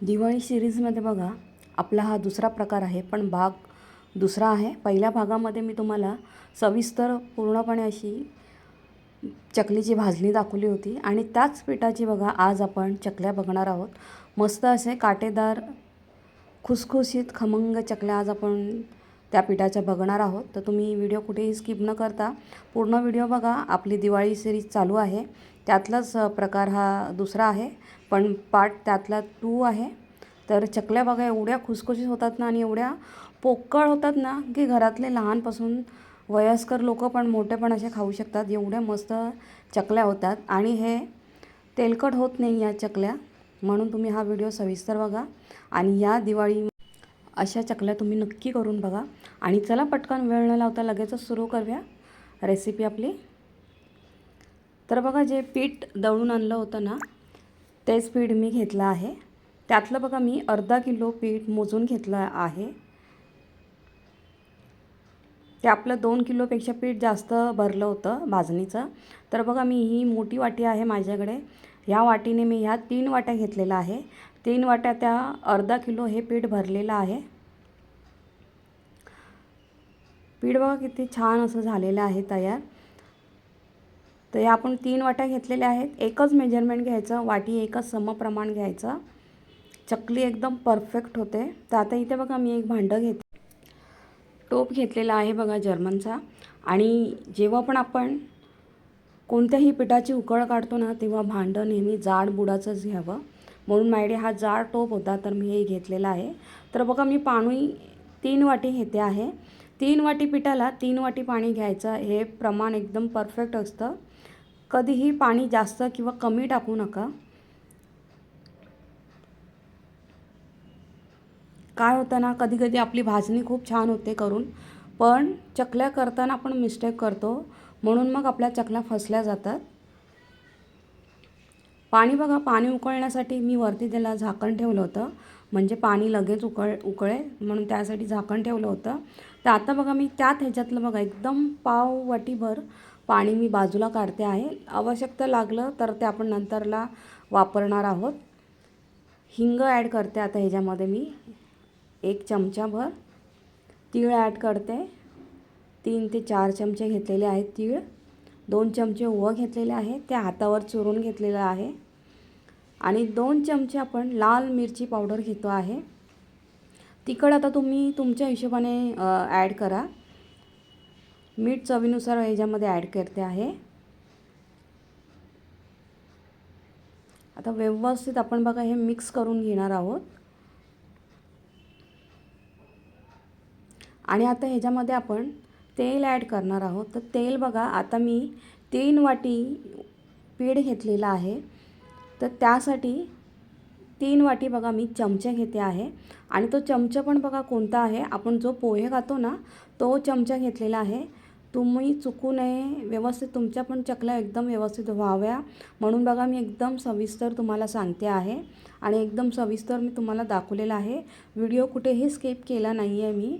दिवाळी सिरीजमध्ये बघा आपला हा दुसरा प्रकार आहे पण भाग दुसरा आहे. पहिल्या भागामध्ये मी तुम्हाला सविस्तर पूर्णपणे अशी चकलीची भाजणी दाखवली होती. आणि त्याच पिठाची बघा आज आपण चकल्या बघणार आहोत. मस्त असे काटेदार खुसखुशीत खमंग चकल्या आज आपण त्या पिठाच्या बघणार आहोत. तर तुम्ही व्हिडिओ कुठेही स्किप न करता पूर्ण व्हिडिओ बघा. आपली दिवाळी सिरीज चालू आहे. त्यातलाच प्रकार हा दुसरा आहे. पण पार्ट त्यातला टू आहे. तर चकल्या बघा एवढ्या खुसखुशीत होतात ना आणि एवढ्या पोकळ होतात ना की घरातले लहानपासून वयस्कर लोक पण मोठे पण असे खाऊ शकतात. एवढ्या मस्त चकल्या होतात. आणि हे तेलकट होत नाही या चकल्या. म्हणून तुम्ही हा व्हिडिओ सविस्तर बघा. आणि या दिवाळी अशा चकल्या तुम्ही नक्की करून बघा. आणि चला पटकन वेळ न लावता लगेचच सुरू करूया. रेसिपी आपली तर बघा जे पीठ दळून आणलं होतं ना तेच पीठ मी घेतलं आहे. त्यातलं बघा मी अर्धा किलो पीठ मोजून घेतलं आहे. ते आपलं दोन किलोपेक्षा पीठ जास्त भरलं होतं भाजणीचं. तर बघा मी ही मोठी वाटी आहे माझ्याकडे. ह्या वाटीने मी ह्या तीन वाट्या घेतलेल्या आहे. तीन वाट्या त्या अर्धा किलो हे पीठ भरलेलं आहे. पीठ बघा किती छान असं झालेलं आहे तयार. तर या आपण तीन वाट्या घेतलेल्या आहेत. एकच मेजरमेंट घ्यायचं वाटी एकच समप्रमाण घ्यायचं. चकली एकदम परफेक्ट होते. तर आता इथे बघा मी एक भांडं घेते. टोप घेतलेला आहे बघा जर्मनचा. आणि जेव्हा पण आपण कोणत्याही पिठाची उकळ काढतो ना तेव्हा भांडं नेहमी जाड बुडाचंच घ्यावं. म्हणून माझ्याकडे हा जाड टोप होता तर मी हे घेतलेला आहे. तर बघा मी पाणी तीन वाटी घेते आहे. तीन वाटी पिठाला तीन वाटी पाणी घ्यायचं. हे प्रमाण एकदम परफेक्ट असतं. कधीही पाणी जास्त किंवा कमी टाकू नका. काय होतं ना कधी कधी आपली भाजणी खूप छान होते करून पण चकल्या करताना आपण मिस्टेक करतो म्हणून मग आपल्या चकल्या फसल्या जातात. पाणी बघा पाणी उकळण्यासाठी मी वरती त्याला झाकण ठेवलं होतं म्हणजे पाणी लगेच उकळ उकळेल म्हणून त्यासाठी झाकण ठेवलं होतं. तर आता बघा मी त्यात ह्याच्यातलं बघा एकदम पाव वाटीभर पाणी मी बाजूला काढते आहे. आवश्यकता लागलं तर ते आपण नंतरला वापरणार आहोत. हिंग ॲड करते आता ह्याच्यामध्ये मी. एक चमचाभर तीळ ॲड करते. तीन ते चार चमचे घेतलेले आहेत तीळ. दोन चमचे ओवा घेतलेले आहे. ते हातावर चुरून घेतलेलं आहे. आणि दोन चमचे आपण लाल मिरची पावडर घेतो आहे. तिखट आता तुम्ही तुमच्या हिशोबाने ॲड करा. मीठ चवीनुसार ह्याच्यामध्ये ॲड करते आहे. आता व्यवस्थित आपण बघा हे मिक्स करून घेणार आहोत. आणि आता ह्याच्यामध्ये आपण तेल ॲड करणार आहोत. तर तेल बघा आता मी तीन वाटी पीठ घेतलेलं आहे. तर त्यासाठी तीन वाटी बघा मी चमचा घेते आहे. आणि तो चमचा पण बघा कोणता आहे? आपण जो पोहे खातो ना तो चमचा घेतलेला आहे. तुम्ही चुकू नये. व्यवस्थित तुमच्या पण चकल्या एकदम व्यवस्थित व्हाव्या. म्हणून बघा मी एकदम सविस्तर तुम्हाला सांगते आहे आणि एकदम सविस्तर मी तुम्हाला दाखवलेला आहे. व्हिडिओ कुठेही स्किप केला नाही आहे मी.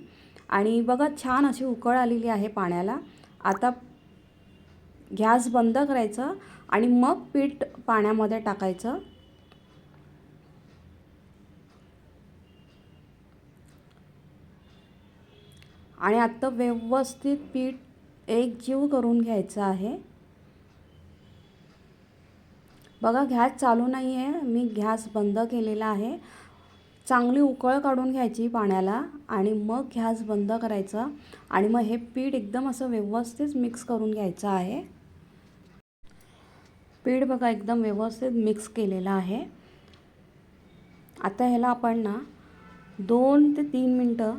आणि बघा छान अशी उकळ आलेली आहे पाण्याला. आता गॅस बंद करायचं आणि मग पीठ पाण्यामध्ये टाकायचं. आणि आत्ता व्यवस्थित पीठ एक जीव करून घ्यायचा आहे. बघा गॅस चालू नाही आहे मी गॅस बंद केलेला आहे. चांगली उकळ काढून घ्यायची पाण्याला आणि मग गॅस बंद करायचा आणि मग हे पीठ एकदम असं व्यवस्थित मिक्स करून घ्यायचं आहे. पीठ बघा एकदम व्यवस्थित मिक्स केलेलं आहे. आता ह्याला आपण ना दोन ते तीन मिनटं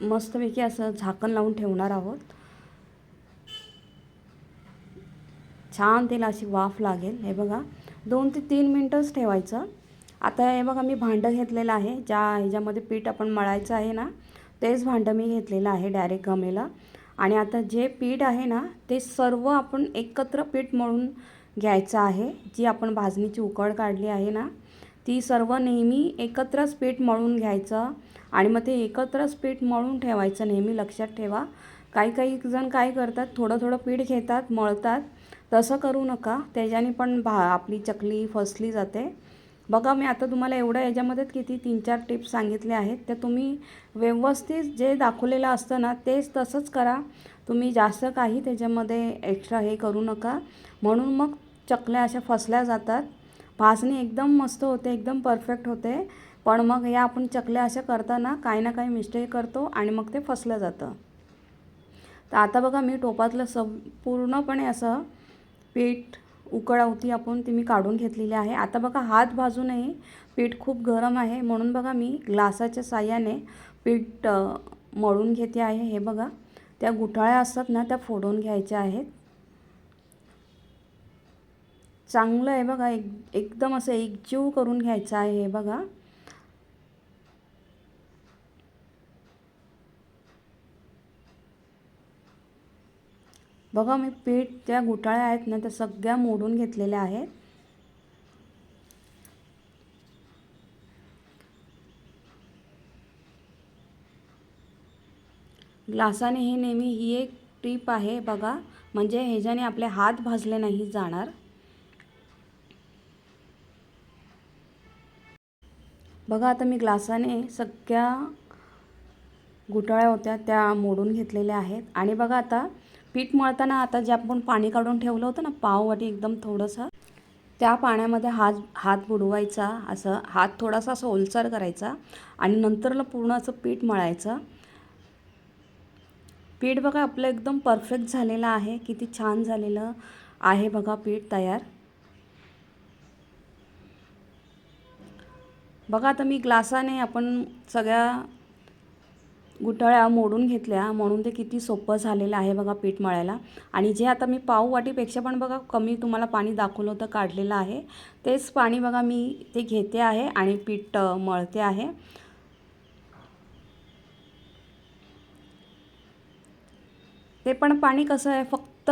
मस्तपैकी असं झाकण लावून ठेवणार आहोत. छान तेल अशी वाफ लागेल. हे बघा दोन ते तीन मिनटंच ठेवायचं. आता हे बघा मी भांडं घेतलेलं आहे. ज्या ह्याच्यामध्ये पीठ आपण मळायचं आहे ना तेच भांडं मी घेतलेलं आहे डायरेक्ट गमेला. आणि आता जे पीठ आहे ना ते सर्व आपण एकत्र पीठ मळून घ्यायचं आहे. जी आपण भाजणीची उकळ काढली आहे ना ती सर्व नेहमी एकत्रच पीठ मळून घ्यायचं. आणि मग ते एकत्रच पीठ मळून ठेवायचं नेहमी लक्षात ठेवा. काही काही जण काय करतात थोडं थोडं पीठ घेतात मळतात. तसं करू नका. त्याच्याने पण भा आपली चकली फसली जाते. बघा मी आता तुम्हाला एवढं याच्यामध्ये किती तीन चार टिप्स सांगितले आहेत. त्या तुम्ही व्यवस्थित जे दाखवलेलं असतं ना तेच तसंच करा. तुम्ही जास्त काही त्याच्यामध्ये एक्स्ट्रा हे करू नका. म्हणून मग चकल्या अशा फसल्या जातात. भाजणी एकदम मस्त होते एकदम परफेक्ट होते. पण मग या आपण चकल्या अशा करताना काही ना काही मिस्टेक करतो आणि मग ते फसलं जातं. तर आता बघा मी टोपातलं सब पूर्णपणे असं पीठ उकळावती आपण ती मी काढून घेतलेली आहे. आता बघा हात भाजू नये पीठ खूप गरम आहे. म्हणून बघा मी ग्लासाच्या साह्याने पीठ मळून घेते आहे. हे बघा त्या गुठाळ्या असतात ना त्या फोडून घ्यायच्या आहेत. चांगलं आहे बघा एक एकदम असं एकजीव करून घ्यायचं आहे हे बघा. बघा मी पीठ त्या घोटाळ्या आहेत ना त्या सगळ्या मोडून घेतलेल्या आहेत. ग्लासाने हे नेहमी ही एक टीप आहे बघा म्हणजे ह्याच्याने आपले हात भाजले नाही जाणार. बघा आता मी ग्लासाने सगळ्या घोटाळ्या होत्या त्या मोडून घेतलेल्या आहेत. आणि बघा आता पीठ मळताना आता जे आपण पाणी काढून ठेवलं होतं ना पाववाटी एकदम थोडंसं त्या पाण्यामध्ये हात हात बुडवायचा असं हात थोडासा असं ओलसर करायचा आणि नंतरला पूर्ण असं पीठ मळायचं. पीठ बघा आपलं एकदम परफेक्ट झालेलं आहे किती छान झालेलं आहे बघा पीठ तयार. बघा आता मी ग्लासाने आपण सगळ्या गुठळ्या मोडून घेतल्या. म्हणून ते किती सोपं झालेलं आहे बघा पीठ मळायला. आणि जे आता मी पाववाटीपेक्षा पण बघा कमी तुम्हाला पाणी दाखवलं होतं काढलेलं आहे. तेच पाणी बघा मी ते घेते आहे आणि पीठ मळते आहे. ते पण पाणी कसं आहे फक्त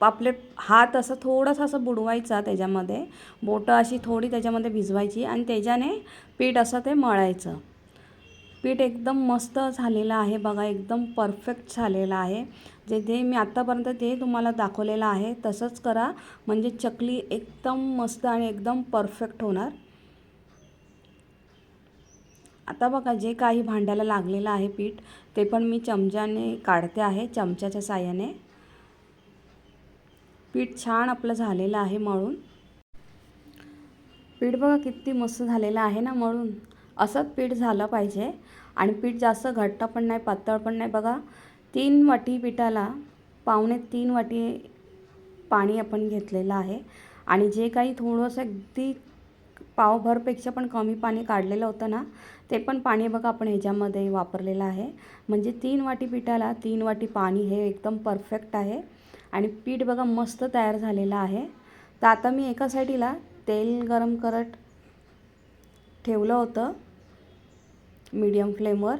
आपले हात असं थोडंसं असं बुडवायचा त्याच्यामध्ये. बोटं अशी थोडी त्याच्यामध्ये भिजवायची आणि त्याच्याने पीठ असं ते मळायचं. पीठ एकदम मस्त झालेलं आहे बघा एकदम परफेक्ट झालेलं आहे. जे ते मी आत्तापर्यंत ते तुम्हाला दाखवलेलं आहे तसंच करा म्हणजे चकली एकदम मस्त आणि एकदम परफेक्ट होणार. आता बघा जे काही भांड्याला लागलेलं आहे पीठ ते पण मी चमच्याने काढते आहे चमच्याच्या साह्याने. पीठ छान आपलं झालेलं आहे मळून. पीठ बघा किती मस्त झालेलं आहे ना मळून. असंच पीठ झालं पाहिजे. आणि पीठ जास्त घट्ट पण नाही पातळ पण नाही. बघा तीन वाटी पिठाला पावणे तीन वाटी पाणी आपण घेतलेलं आहे. आणि जे काही थोडंसं अगदी पावभरपेक्षा पण कमी पाणी काढलेलं होतं ना ते पण पाणी बघा आपण ह्याच्यामध्ये वापरलेलं आहे. म्हणजे तीन वाटी पिठाला तीन वाटी पाणी हे एकदम परफेक्ट आहे. आणि पीठ बघा मस्त तयार झालेलं आहे. तर आता मी एका साईडीला तेल गरम करत ठेवलं होतं. मीडियम फ्लेमवर.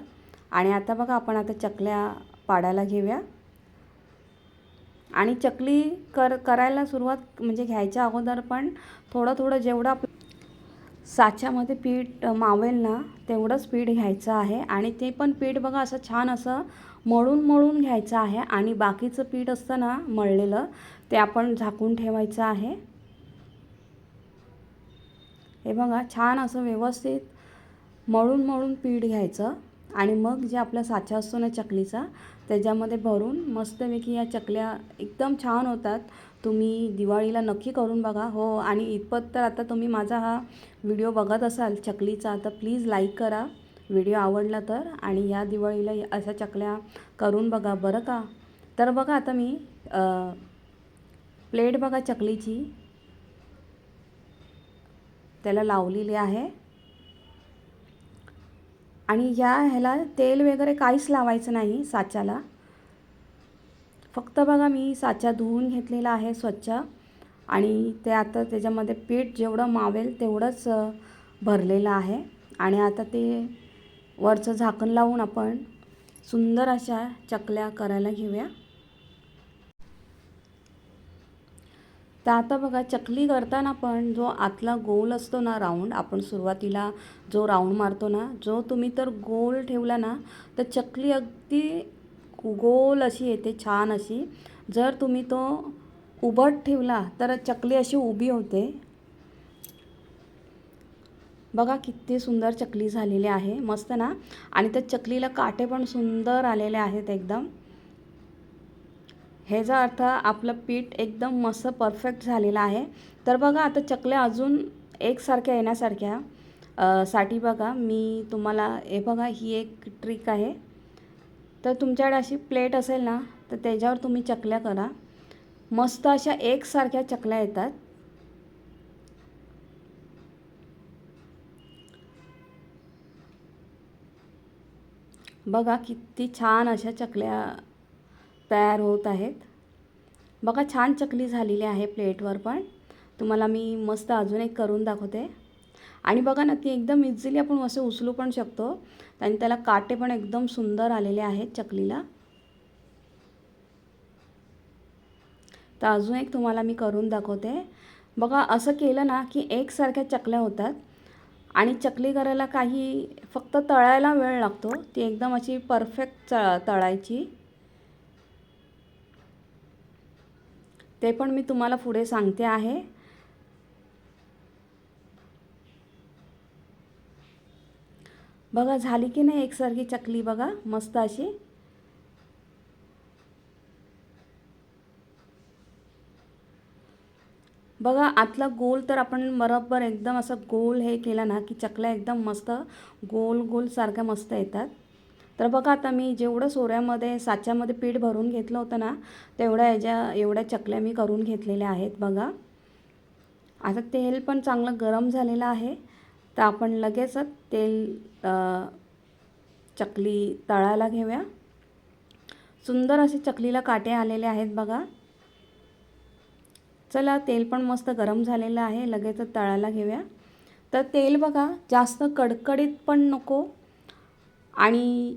आणि आता बघा आपण आता चकल्या पाडायला घेऊया. आणि चकली कर करायला सुरुवात म्हणजे घ्यायच्या अगोदर पण थोडं थोडं जेवढं आप साच्यामध्ये पीठ मावेल ना तेवढंच पीठ घ्यायचं आहे. आणि ते पण पीठ बघा असं छान असं मळून मळून घ्यायचं आहे. आणि बाकीचं पीठ असतं ना मळलेलं ते आपण झाकून ठेवायचं आहे. हे बघा छान असं व्यवस्थित मळून मळून पीठ घ्यायचं आणि मग जे आपला साचा असतो ना चकलीचा त्याच्यामध्ये भरून मस्तपैकी या चकल्या एकदम छान होतात. तुम्ही दिवाळीला नक्की करून बघा. हो आणि इतपत तर आता तुम्ही माझा हा व्हिडिओ बघत असाल चकलीचा तर प्लीज लाईक करा. व्हिडिओ आवडला तर आणि या दिवाळीला या- अशा चकल्या करून बघा बरं का. तर बघा आता मी प्लेट बघा चकलीची. त्याला लावलेली आहे. आणि या ह्याला तेल वगैरे काहीच लावायचं नाही साच्याला. फक्त बघा मी साचा धुवून घेतलेला आहे स्वच्छ आणि ते आता त्याच्यामध्ये पीठ जेवढं मावेल तेवढंच भरलेलं आहे. आणि आता ते वरचं झाकण लावून आपण सुंदर अशा चकल्या करायला घेऊया. तर आता बघा चकली करताना पण जो आतला गोल असतो ना राऊंड आपण सुरुवातीला जो राऊंड मारतो ना जो तुम्ही तर गोल ठेवला ना तर चकली अगदी गोल अशी येते छान अशी. जर तुम्ही तो उभट ठेवला तर चकली अशी उभी होते. बघा किती सुंदर चकली झालेली आहे मस्त ना? आणि त्या चकलीला काटे पण सुंदर आलेले आहेत एकदम. ह्याचा अर्थ आपलं पीठ एकदम मस्त परफेक्ट झालेलं आहे. तर बघा आता चकल्या अजून एकसारख्या येण्यासारख्या. साठी बघा मी तुम्हाला हे बघा ही एक ट्रिक आहे. तर तुमच्याकडे अशी प्लेट असेल ना तर त्याच्यावर तुम्ही चकल्या करा. मस्त अशा एकसारख्या चकल्या येतात. बघा किती छान अशा चकल्या तयार होत आहेत. बघा छान चकली झालेली आहे प्लेटवर पण. तुम्हाला मी मस्त अजून एक करून दाखवते. आणि बघा ना ती एकदम इझिली आपण असं उचलू पण शकतो. आणि त्याला काटे पण एकदम सुंदर आलेले आहेत चकलीला. तर अजून एक तुम्हाला मी करून दाखवते. बघा असं केलं ना की एकसारख्या चकल्या होतात. आणि चकली करायला काही फक्त तळायला वेळ लागतो. ती एकदम अशी परफेक्ट च तळायची. ते पण मी तुम्हाला पुढे सांगते आहे. बघा झाली की नाही एकसारखी चकली बघा मस्त अशी. बघा आतला गोल तर आपण बरोबर एकदम असं गोल हे केलं ना की चकल्या एकदम मस्त गोल गोल सारख्या मस्त येतात. तर बघा आता मी जेवढं सोऱ्यामध्ये साच्यामध्ये पीठ भरून घेतलं होतं ना तेवढ्या ह्याच्या एवढ्या चकल्या मी करून घेतलेल्या आहेत बघा. आता तेल पण चांगलं गरम झालेलं आहे. तर आपण लगेचच तेल चकली तळायला घेऊया. सुंदर असे चकलीला काटे आलेले आहेत बघा. चला तेल पण मस्त गरम झालेलं आहे लगेचच तळायला घेऊया. तर तेल बघा जास्त कडकडीत पण नको. आणि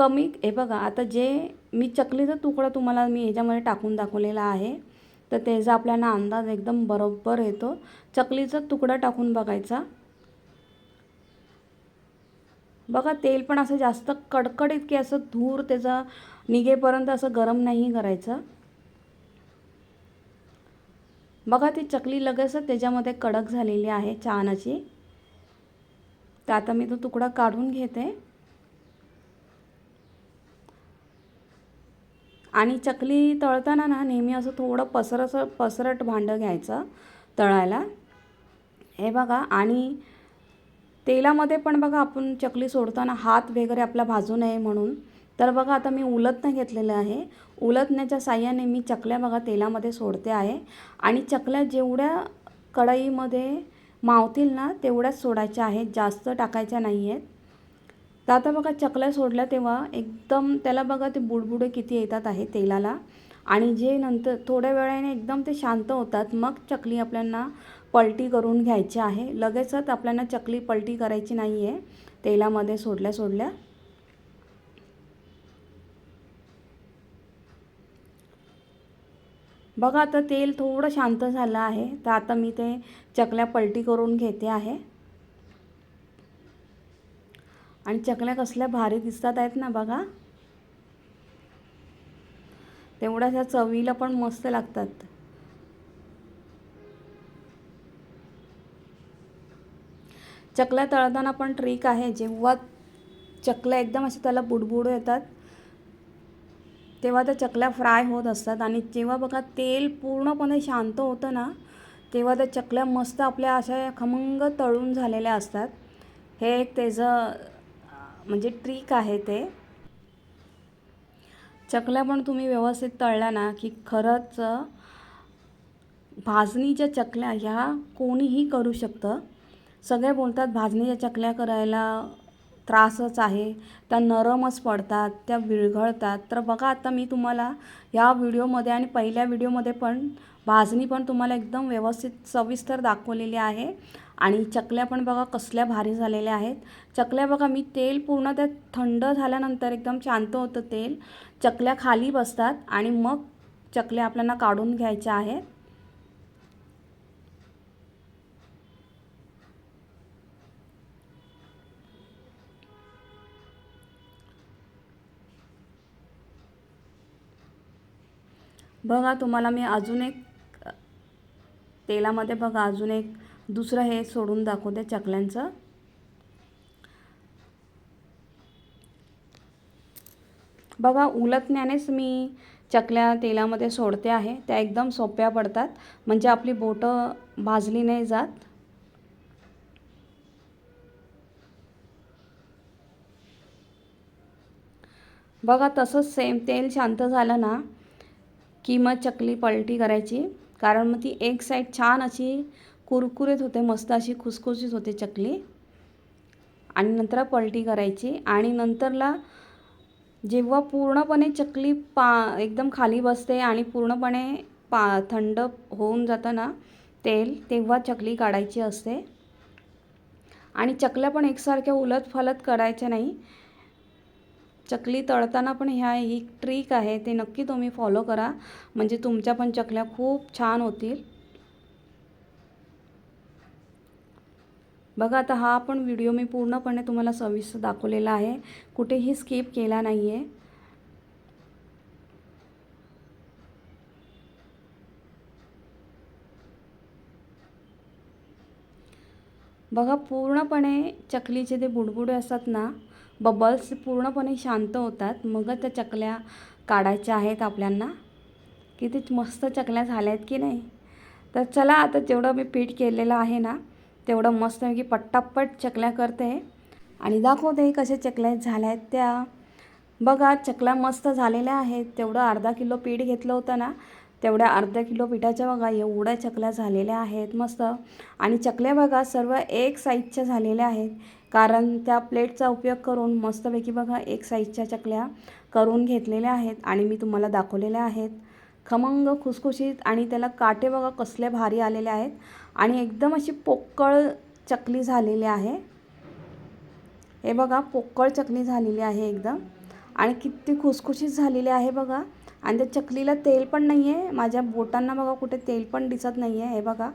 कमी हे बघा आता जे मी चकलीचा तुकडा तुम्हाला मी ह्याच्यामध्ये टाकून दाखवलेला आहे. तर त्याचा आपल्याला अंदाज एकदम बरोबर येतो. चकलीचा तुकडा टाकून बघायचा. बघा तेल पण असं जास्त कडकडीत की असं धूर त्याचा निघेपर्यंत असं गरम नाही करायचं. बघा ती चकली लगेचच त्याच्यामध्ये कडक झालेली आहे छान अशी. तर आता मी तो तुकडा काढून घेते. आणि चकली तळताना ना नेहमी असं थोडं पसरसं पसरट भांडं घ्यायचं तळायला. हे बघा आणि तेलामध्ये पण बघा आपण चकली सोडताना हात वगैरे आपला भाजू नये म्हणून. तर बघा आता मी उलटणं घेतलेलं आहे. उलतण्याच्या साह्याने मी चकल्या बघा तेलामध्ये सोडते आहे. आणि चकल्या जेवढ्या कढईमध्ये मावतील ना तेवढ्याच सोडायच्या आहेत. जास्त टाकायच्या नाही आहेत तर आता बघा चकल्या सोडल्या तेव्हा एकदम त्याला बघा ते बुडबुडे किती येतात आहे तेलाला. आणि जे नंतर थोड्या वेळाने एकदम ते शांत होतात. मग चकली आपल्याला पलटी करून घ्यायची आहे. लगेचच आपल्याला चकली पलटी करायची नाही आहे तेलामध्ये सोडल्या सोडल्या. बघा आता तेल थोडं शांत झालं आहे. तर आता मी ते चकल्या पलटी करून घेते आहे. आणि चकल्या कसल्या भारी दिसतात आहेत ना बघा. तेवढ्याशा चवीला पण मस्त लागतात. चकल्या तळताना पण ट्रिक आहे. जेव्हा चकल्या एकदम असे त्याला बुडबुड येतात तेव्हा त्या चकल्या फ्राय होत असतात. आणि जेव्हा बघा तेल पूर्णपणे शांत होतं ना तेव्हा त्या चकल्या मस्त आपल्या अशा खमंग तळून झालेल्या असतात. हे एक त्याचं म्हणजे ट्रिक आहे ते. चकल्या पण तुम्ही व्यवस्थित तळल्या ना की खरंच भाजणीच्या चकल्या ह्या कोणीही करू शकतं. सगळे बोलतात भाजणीच्या चकल्या करायला त्रासच आहे. त्या नरमच पडतात त्या विरघळतात. तर बघा आता मी तुम्हाला ह्या व्हिडिओमध्ये आणि पहिल्या व्हिडिओमध्ये पण भाजणी पण तुम्हाला एकदम व्यवस्थित सविस्तर दाखवलेली आहे. आणि चकल्या पण बघा कसल्या भारी झालेल्या आहेत. चकल्या बघा मी तेल पूर्ण त्यात थंड झाल्यानंतर एकदम शांत होतं तेल. चकल्या खाली बसतात आणि मग चकल्या आपल्याला काढून घ्यायच्या आहेत. बघा तुम्हाला मी अजून एक तेलामध्ये बघा अजून एक दुसरं हे सोडून दाखवते चकल्यांचं. बघा उलटण्यानेच मी चकल्या तेलामध्ये सोडते आहे. त्या एकदम सोप्या पडतात. म्हणजे आपली बोटं भाजली नाही जात. बघा तसंच सेम तेल शांत झालं ना की मग चकली पलटी करायची. कारण मग ती एक साईड छान अशी कुरकुरीत होते मस्त अशी खुसखुशीत होते चकली. आणि नंतर पलटी करायची. आणि नंतरला जेव्हा पूर्णपणे चकली पा एकदम खाली बसते आणि पूर्णपणे पा थंड होऊन जातं ना तेल तेव्हा चकली काढायची असते. आणि चकल्या पण एकसारख्या उलट फलत करायच्या नाही. चकली तळताना पण ह्या ही ट्रिक आहे ते नक्की तुम्ही फॉलो करा. म्हणजे तुमच्या पण चकल्या खूप छान होतील. बघा आता हा पण व्हिडिओ मी पूर्णपणे तुम्हाला सविस्तर दाखवलेला आहे. कुठेही स्किप केला नाही आहे बघा पूर्णपणे चकलीचे ते बुडबुडे असतात ना बबल्स पूर्णपणे शांत होतात. मग त्या चकल्या काढायच्या आहेत आपल्यांना. किती मस्त चकल्या झाल्या आहेत की नाही? तर चला आता जेवढं मी पीठ केलेलं आहे ना तेवढं मस्त की पट्टापट चकल्या करते. आणि दाखवते कसे चकल्या झाल्या आहेत त्या. बघा चकल्या मस्त झालेल्या आहेत. तेवढं अर्धा किलो पीठ घेतलं होतं ना तेवढ्या अर्धा किलो पिठाच्या बघा एवढ्या चकल्या झालेल्या आहेत मस्त. आणि चकल्या बघा सर्व एक साईजच्या झालेल्या आहेत. कारण त्या प्लेटचा उपयोग करून मस्तपैकी बघा एक साईजच्या चकल्या करून घेतलेल्या आहेत आणि मी तुम्हाला दाखवलेल्या आहेत. खमंग खुसखुशीत आणि त्याला काटे बघा कसले भारी आलेले आहेत. आणि एकदम अशी पोकळ चकली झालेली आहे. हे बघा पोकळ चकली झालेली आहे एकदम. आणि किती खुसखुशीत झालेली आहे बघा. आणि त्या चकलीला तेल पण नाही आहे माझ्या बोटांना बघा कुठे तेल पण दिसत नाही आहे हे बघा.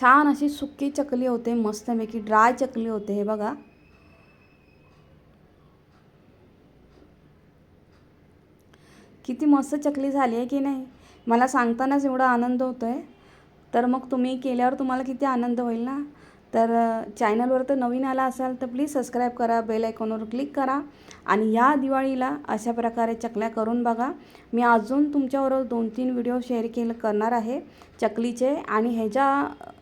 छान अशी सुकी चकली होते मस्तपैकी ड्राय चकली होते हे बघा. किती मस्त चकली झाली आहे की नाही? मला सांगतानाच एवढा आनंद होतो आहे तर मग तुम्ही केल्यावर तुम्हाला किती आनंद होईल ना? तर चॅनलवर तर नवीन आला असाल तर प्लीज सबस्क्राईब करा बेल आयकॉनवर क्लिक करा आणि या दिवाळीला अशा प्रकारे चकल्या करून बघा. मी अजून तुमच्याबरोबर दोन तीन व्हिडिओ शेअर केलं करणार आहे चकलीचे आणि ह्याच्या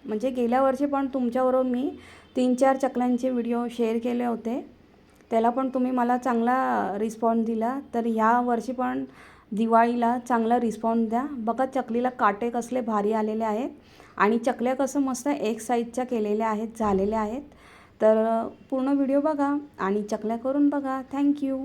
म्हणजे गेल्या वर्षी पण तुमच्याबरोबर मी तीन चार चकल्यांचे व्हिडिओ शेअर केले होते त्याला पण तुम्ही मला चांगला रिस्पॉन्स दिला. तर ह्या वर्षी पण दिवाळीला चांगला रिस्पॉन्स द्या. बघा चकलीला काटे कसले भारी आलेले आहेत. आणि चकल्या कसं मस्त एक साईजच्या केलेल्या आहेत झालेल्या आहेत. तर पूर्ण व्हिडिओ बघा आणि चकल्या करून बघा. थँक्यू